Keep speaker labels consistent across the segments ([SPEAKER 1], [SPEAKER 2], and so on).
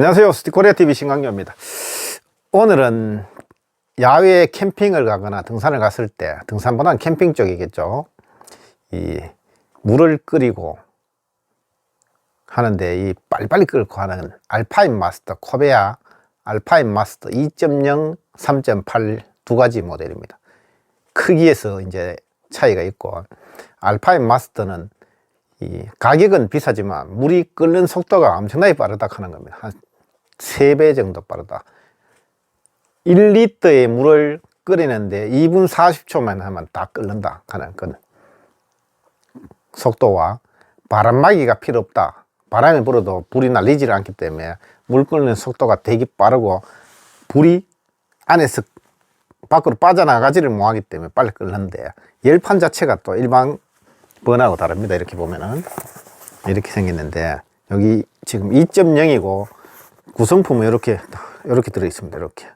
[SPEAKER 1] 안녕하세요. 스티코리아TV 신강료입니다. 오늘은 야외 캠핑을 가거나 등산을 갔을 때, 등산보다는 캠핑 쪽이겠죠. 이 물을 끓이고 하는데 이 빨리빨리 끓고 하는 알파인 마스터, 코베아 알파인 마스터 2.0, 3.8 두 가지 모델입니다. 크기에서 이제 차이가 있고, 알파인 마스터는 이 가격은 비싸지만 물이 끓는 속도가 엄청나게 빠르다 하는 겁니다. 한 3배 정도 빠르다. 1리터의 물을 끓이는데 2분 40초만 하면 다 끓는다 하는 건 속도와 바람막이가 필요 없다. 바람이 불어도 불이 날리지를 않기 때문에 물 끓는 속도가 되게 빠르고 불이 안에서 밖으로 빠져나가지를 못하기 때문에 빨리 끓는데 열판 자체가 또 일반 번하고 다릅니다. 이렇게 보면은 이렇게 생겼는데 여기 지금 2.0이고 구성품은 이렇게 이렇게 들어 있습니다. 이렇게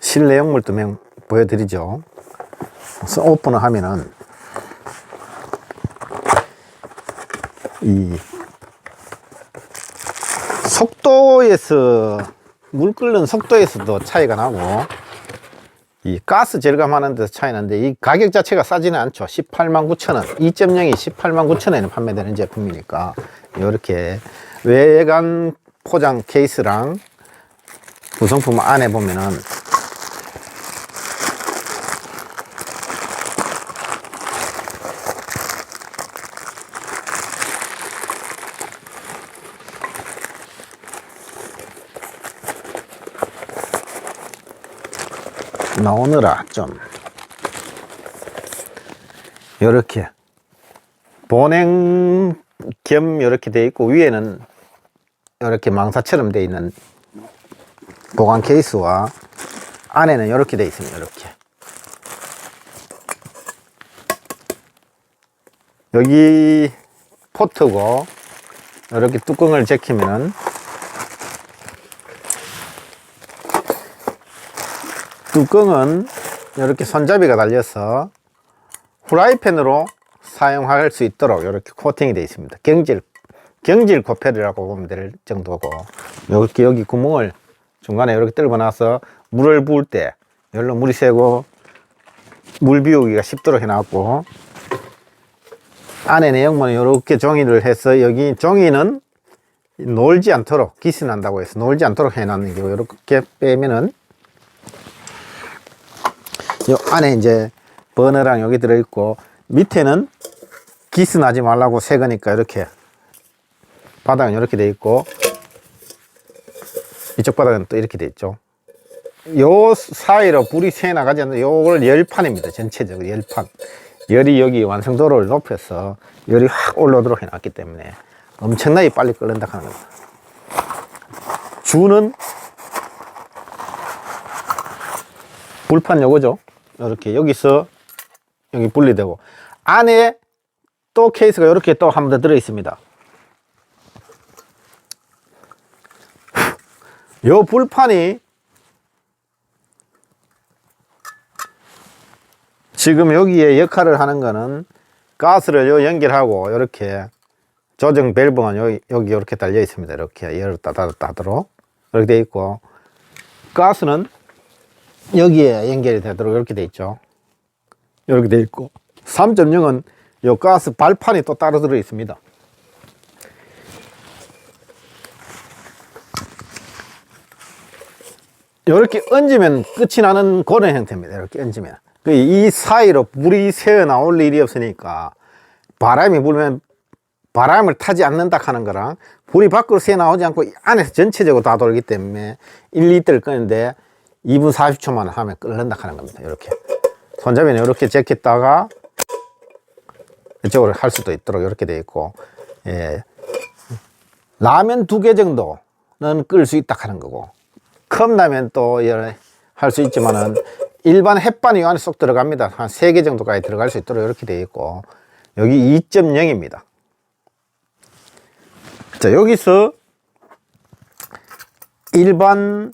[SPEAKER 1] 실내 용물도 명 보여드리죠. 오픈을 하면은 이 속도에서 물 끓는 속도에서도 차이가 나고 이 가스 절감하는 데서 차이 나는데 이 가격 자체가 싸지는 않죠 18만 9천 원 2.0이 18만 9천 원에 판매되는 제품이니까 이렇게 외관 포장 케이스랑 구성품 안에 보면은 나오느라 좀 이렇게 보냉 겸 이렇게 돼 있고 위에는 이렇게 망사처럼 돼 있는 보관 케이스와 안에는 이렇게 돼 있습니다. 이렇게 여기 포트고 이렇게 뚜껑을 제키면은 뚜껑은 이렇게 손잡이가 달려서 후라이팬으로 사용할 수 있도록 이렇게 코팅이 되어 있습니다. 경질, 경질 코펠이라고 보면 될 정도고, 이렇게 여기 구멍을 중간에 이렇게 뚫고 나서 물을 부을 때, 열로 물이 새고, 물 비우기가 쉽도록 해놨고, 안에 내용물은 이렇게 종이를 해서 여기 종이는 놀지 않도록, 기스 난다고 해서 놀지 않도록 해놨는 게 이렇게 빼면은 요 안에 이제 버너랑 여기 들어있고 밑에는 기스 나지 말라고 새 거니까 이렇게 바닥은 이렇게 돼 있고 이쪽 바닥은 또 이렇게 돼 있죠. 요 사이로 불이 새 나가지 않는 요걸 열판입니다 전체적으로 열판. 열이 여기 완성도를 높여서 열이 확 올라오도록 해놨기 때문에 엄청나게 빨리 끓는다 하는 겁니다. 주는 불판 요거죠. 이렇게 여기서 여기 분리되고 안에 또 케이스가 이렇게 또 한 번 더 들어 있습니다. 요 불판이 지금 여기에 역할을 하는 거는 가스를 요 연결하고 이렇게 조정 밸브가 여기, 여기 이렇게 달려 있습니다. 이렇게 열었다 닫았다 하도록 이렇게 돼 있고 가스는 여기에 연결이 되도록 이렇게 돼 있죠. 이렇게 돼 있고 3.0은 요 가스 발판이 또 따로 들어 있습니다. 이렇게 얹으면 끝이 나는 그런 형태입니다. 이렇게 얹으면. 그이 사이로 물이 새어 나올 일이 없으니까 바람이 불면 바람을 타지 않는다 하는 거랑 불이 밖으로 새어 나오지 않고 안에서 전체적으로 다 돌기 때문에 1리터를 끄는데 2분 40초만 하면 끓는다 하는 겁니다. 이렇게. 손잡이는 이렇게 제꼈다가 이쪽으로 할 수도 있도록 이렇게 되어 있고, 예. 라면 두 개 정도는 끓일 수 있다 하는 거고, 컵라면 또 할 수 있지만은 일반 햇반이 안에 쏙 들어갑니다. 한 세 개 정도까지 들어갈 수 있도록 이렇게 되어 있고, 여기 2.0입니다. 자, 여기서 일반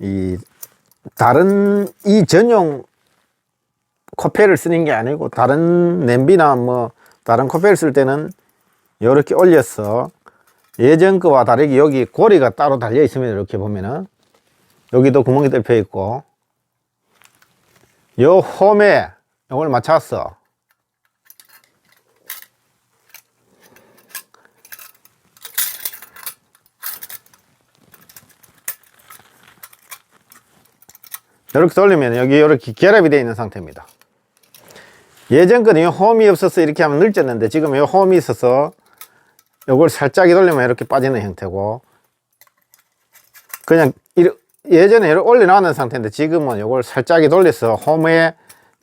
[SPEAKER 1] 이 다른 이 전용 코페를 쓰는 게 아니고 다른 냄비나 뭐 다른 코페를 쓸 때는 이렇게 올려서 예전 거와 다르게 여기 고리가 따로 달려 있으면 이렇게 보면은 여기도 구멍이 뚫혀 있고 요 홈에 이걸 맞췄어. 이렇게 돌리면 여기 이렇게 결합이 되어 있는 상태입니다. 예전 거는 이 홈이 없어서 이렇게 하면 늘졌는데 지금 이 홈이 있어서 이걸 살짝 돌리면 이렇게 빠지는 형태고 그냥 예전에 이렇게 올려놓는 상태인데 지금은 이걸 살짝 돌려서 홈에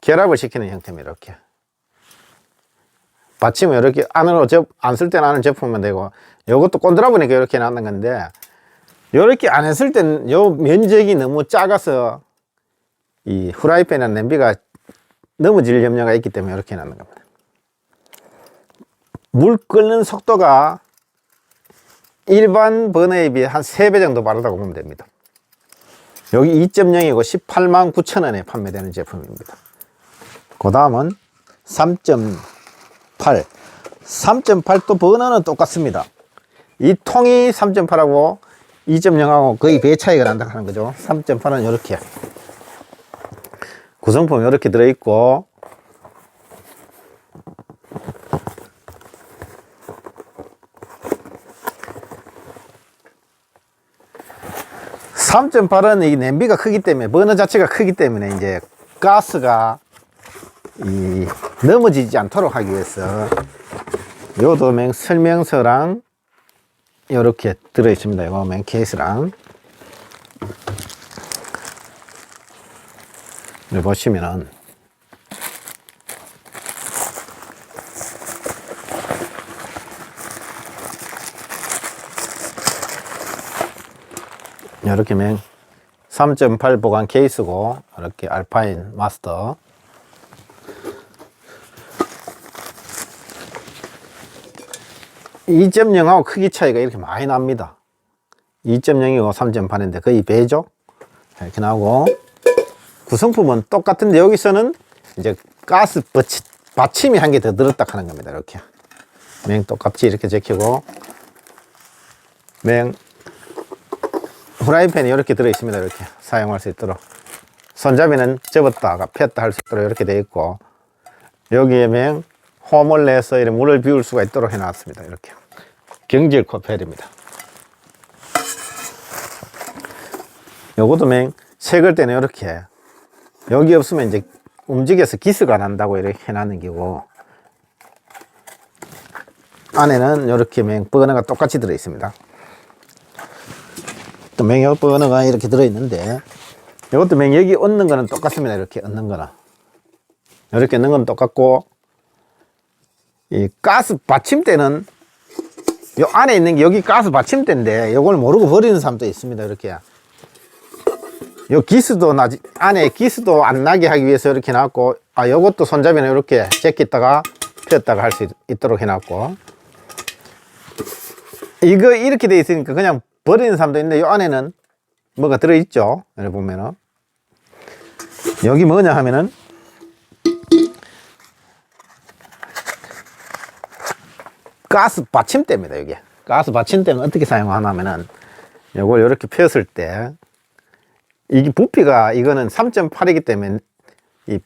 [SPEAKER 1] 결합을 시키는 형태입니다. 이렇게 받침을 이렇게 안으로 안 쓸 때는 안을 접으면 되고 이것도 꼰드라 보니까 이렇게 놨는 건데 이렇게 안 했을 때는 요 면적이 너무 작아서 이 후라이팬이나 냄비가 넘어질 염려가 있기 때문에 이렇게 놨는 겁니다. 물 끓는 속도가 일반 버너에 비해 한 3배 정도 빠르다고 보면 됩니다. 여기 2.0이고 18만 9천 원에 판매되는 제품입니다. 그 다음은 3.8. 3.8도 버너는 똑같습니다. 이 통이 3.8하고 2.0하고 거의 배 차이가 난다 하는 거죠. 3.8은 이렇게. 구성품이 이렇게 들어있고, 3.8은 이 냄비가 크기 때문에 버너 자체가 크기 때문에 이제 가스가 이 넘어지지 않도록 하기 위해서 요 도맹 설명서랑 이렇게 들어 있습니다. 이거 맨 케이스랑 여기 보시면은 이렇게 맨 3.8 보관 케이스고 이렇게 알파인 마스터. 2.0하고 크기 차이가 이렇게 많이 납니다. 2.0이고 3.8인데 거의 배죠? 이렇게 나오고 구성품은 똑같은데 여기서는 이제 가스 받치, 받침이 한 개더 들었다 하는 겁니다. 이렇게. 맹 똑같이 이렇게 적히고. 맹 후라이팬이 이렇게 들어 있습니다. 이렇게 사용할 수 있도록. 손잡이는 접었다가 폈다 할 수 있도록 이렇게 되어 있고. 여기에 맹 홈을 내서 이렇게 물을 비울 수가 있도록 해놨습니다. 이렇게. 경질 코펠입니다. 요것도 맹 색을 때는 이렇게 여기 없으면 이제 움직여서 기스가 난다고 이렇게 해놨는 기고 안에는 이렇게 맹 버너가 똑같이 들어 있습니다. 또 맹역 버너가 이렇게 들어있는데 이것도 맹역이 얻는 거는 똑같습니다. 이렇게 얻는 거는. 이렇게 넣는 건 똑같고 이 가스 받침대는 요 안에 있는 게 여기 가스 받침대인데 이걸 모르고 버리는 사람도 있습니다. 이렇게 요 기스도 나지 안에 기스도 안 나게 하기 위해서 이렇게 놨고 아 요것도 손잡이는 이렇게 제끼다가 폈다가 할 수 있도록 해놨고. 이거 이렇게 돼 있으니까 그냥 버리는 사람도 있는데 이 안에는 뭐가 들어있죠? 여기 보면은. 여기 뭐냐 하면은 가스 받침대입니다 여기 가스 받침대는 어떻게 사용하냐면은 이걸 이렇게 폈을 때 이게 부피가 이거는 3.8이기 때문에 이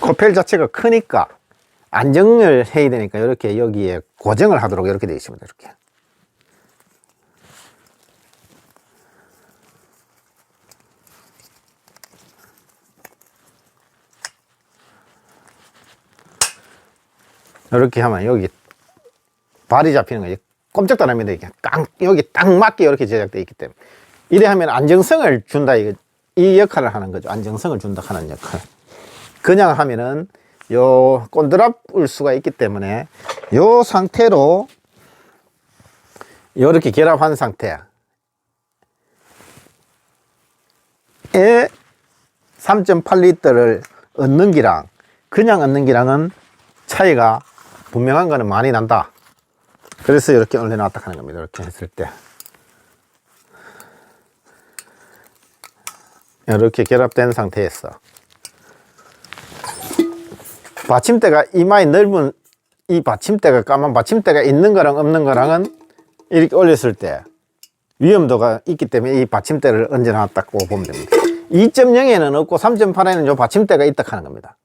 [SPEAKER 1] 코펠 자체가 크니까 안정을 해야 되니까 이렇게 여기에 고정을 하도록 이렇게 되어 있습니다 이렇게 이렇게 하면 여기 발이 잡히는 거지. 꼼짝도 안 합니다. 이게 깡, 여기 딱 맞게 이렇게 제작되어 있기 때문에. 이래 하면 안정성을 준다. 이거, 이 역할을 하는 거죠. 안정성을 준다 하는 역할. 그냥 하면은 요 꼰드랍을 수가 있기 때문에 요 상태로 요렇게 결합한 상태 에 3.8리터를 얻는 기랑 그냥 얻는 기랑은 차이가 분명한 거는 많이 난다. 그래서 이렇게 올려놨다 하는 겁니다. 이렇게 했을 때. 이렇게 결합된 상태에서 받침대가 이마에 넓은 이 받침대가 까만 받침대가 있는 거랑 없는 거랑은 이렇게 올렸을 때 위험도가 있기 때문에 이 받침대를 얹어놨다고 보면 됩니다. 2.0에는 없고 3.8에는 요 받침대가 있다 하는 겁니다.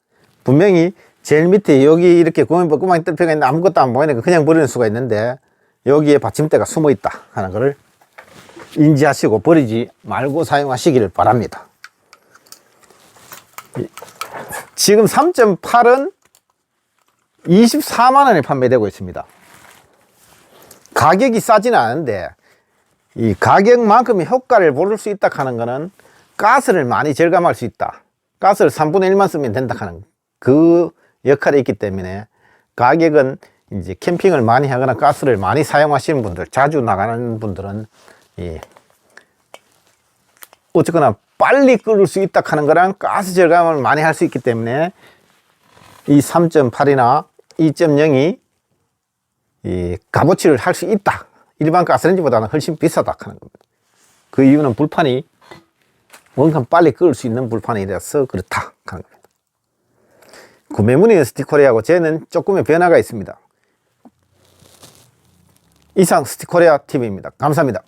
[SPEAKER 1] 분명히 제일 밑에 여기 이렇게 구멍이 뚫혀가 있는데 아무것도 안 보이니까 그냥 버리는 수가 있는데 여기에 받침대가 숨어 있다 하는 것을 인지하시고 버리지 말고 사용하시기를 바랍니다. 이- 지금 3.8은 24만 원에 판매되고 있습니다. 가격이 싸지는 않은데 이 가격만큼의 효과를 볼수 있다 하는 거는 가스를 많이 절감할 수 있다. 가스를 3분의 1만 쓰면 된다 하는 그 역할이 있기 때문에 가격은 이제 캠핑을 많이 하거나 가스를 많이 사용하시는 분들, 자주 나가는 분들은 이 어쨌거나 빨리 끓을 수 있다 하는 거랑 가스 절감을 많이 할 수 있기 때문에 이 3.8이나 2.0이 이 값어치를 할 수 있다. 일반 가스레인지보다는 훨씬 비싸다 하는 겁니다. 그 이유는 불판이 원칸 빨리 끓을 수 있는 불판이라서 그렇다 하는 겁니다. 구매 문의는 스티코리아고 쟤는 조금의 변화가 있습니다. 이상 스티코리아 TV입니다. 감사합니다.